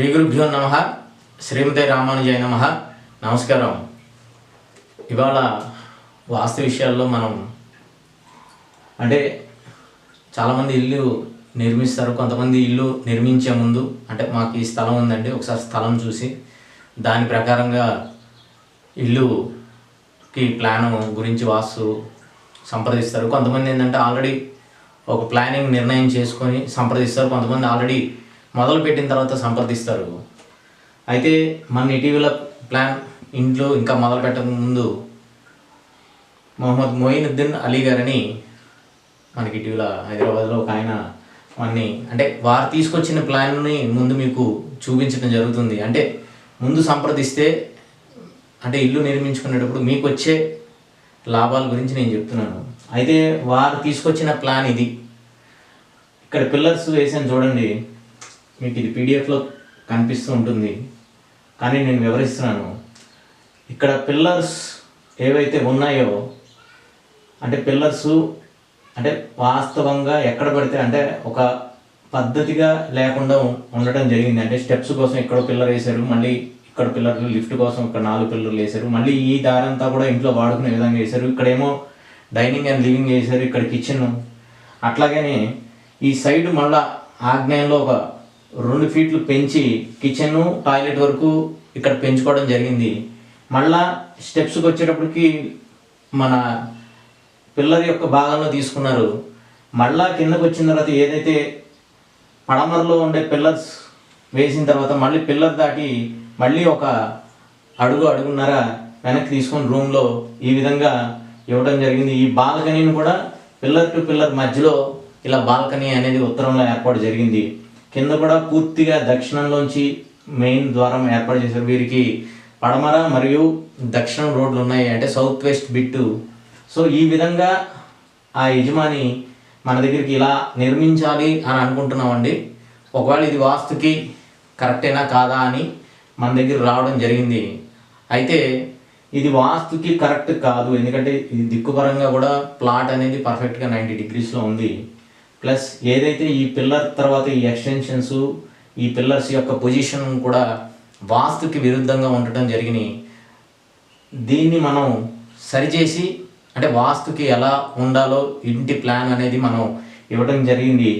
శ్రీ గురుభ్యో నమ శ్రీమతి రామానుజయ నమ. నమస్కారం. ఇవాళ వాస్తు విషయాల్లో మనం అంటే చాలామంది ఇల్లు నిర్మిస్తారు కొంతమంది ఇల్లు నిర్మించే ముందు అంటే మాకు ఈ స్థలం ఉందండి ఒకసారి స్థలం చూసి దాని ప్రకారంగా ఇల్లుకి ప్లాన్ గురించి వాస్తు సంప్రదిస్తారు. కొంతమంది ఏంటంటే ఆల్రెడీ ఒక ప్లానింగ్ నిర్ణయం చేసుకొని సంప్రదిస్తారు. కొంతమంది ఆల్రెడీ మొదలు పెట్టిన తర్వాత సంప్రదిస్తారు. అయితే మన ఇటీవల ప్లాన్ ఇంట్లో ఇంకా మొదలు పెట్టక ముందు మొహమ్మద్ మొయినుద్దీన్ అలీ గారని మనకి ఇటీవల హైదరాబాద్లో ఒక ఆయన మనని అంటే వారు తీసుకొచ్చిన ప్లాన్ని ముందు మీకు చూపించడం జరుగుతుంది. అంటే ముందు సంప్రదిస్తే అంటే ఇల్లు నిర్మించుకునేటప్పుడు మీకు వచ్చే లాభాల గురించి నేను చెప్తున్నాను. అయితే వారు తీసుకొచ్చిన ప్లాన్ ఇది. ఇక్కడ పిల్లర్స్ వేసాను చూడండి. మీకు ఇది పీడిఎఫ్లో కనిపిస్తూ ఉంటుంది. కానీ నేను వివరిస్తున్నాను. ఇక్కడ పిల్లర్స్ ఏవైతే ఉన్నాయో అంటే పిల్లర్స్ అంటే వాస్తవంగా ఎక్కడ పడితే అంటే ఒక పద్ధతిగా లేకుండా ఉండటం జరిగింది. అంటే స్టెప్స్ కోసం ఇక్కడ పిల్లర్ వేశారు మళ్ళీ ఇక్కడ పిల్లర్లు లిఫ్ట్ కోసం ఇక్కడ నాలుగు పిల్లర్లు వేశారు మళ్ళీ ఈ దారంతా కూడా ఇంట్లో వాడుకునే విధంగా వేశారు. ఇక్కడేమో డైనింగ్ అండ్ లివింగ్ వేశారు ఇక్కడ కిచెన్ అట్లాగనే ఈ సైడ్ మళ్ళా ఆగ్నేయంలో ఒక రెండు ఫీట్లు పెంచి కిచెన్ టాయిలెట్ వరకు ఇక్కడ పెంచుకోవడం జరిగింది. మళ్ళా స్టెప్స్కి వచ్చేటప్పటికి మన పిల్లర్ యొక్క భాగంలో తీసుకున్నారు. మళ్ళా కిందకు వచ్చిన తర్వాత ఏదైతే పడమరలో ఉండే పిల్లర్స్ వేసిన తర్వాత మళ్ళీ పిల్లర్ దాటి మళ్ళీ ఒక అడుగు అడుగున్నర వెనక్కి తీసుకొని రూమ్లో ఈ విధంగా ఇవ్వడం జరిగింది. ఈ బాల్కనీని కూడా పిల్లర్ టు పిల్లర్ మధ్యలో ఇలా బాల్కనీ అనేది ఉత్తరంలో ఏర్పాటు జరిగింది. కింద కూడా పూర్తిగా దక్షిణంలోంచి మెయిన్ ద్వారం ఏర్పాటు చేశారు. వీరికి పడమర మరియు దక్షిణం రోడ్లు ఉన్నాయి. అంటే సౌత్ వెస్ట్ బిట్టు. సో ఈ విధంగా ఆ యజమాని మన దగ్గరికి ఇలా నిర్మించాలి అని అనుకుంటున్నామండి. ఒకవేళ ఇది వాస్తుకి కరెక్టేనా కాదా అని మన దగ్గర రావడం జరిగింది. అయితే ఇది వాస్తుకి కరెక్ట్ కాదు. ఎందుకంటే ఇది దిక్కుపరంగా కూడా ప్లాట్ అనేది పర్ఫెక్ట్గా నైంటీ డిగ్రీస్లో ఉంది. ప్లస్ ఏదైతే ఈ పిల్లర్ తర్వాత ఈ ఎక్స్టెన్షన్స్ ఈ పిల్లర్స్ యొక్క పొజిషన్ కూడా వాస్తుకి విరుద్ధంగా ఉండటం జరిగినాయి దీన్ని మనం సరిచేసి అంటే వాస్తుకి ఎలా ఉండాలో ఇంటి ప్లాన్ అనేది మనం ఇవ్వడం జరిగింది.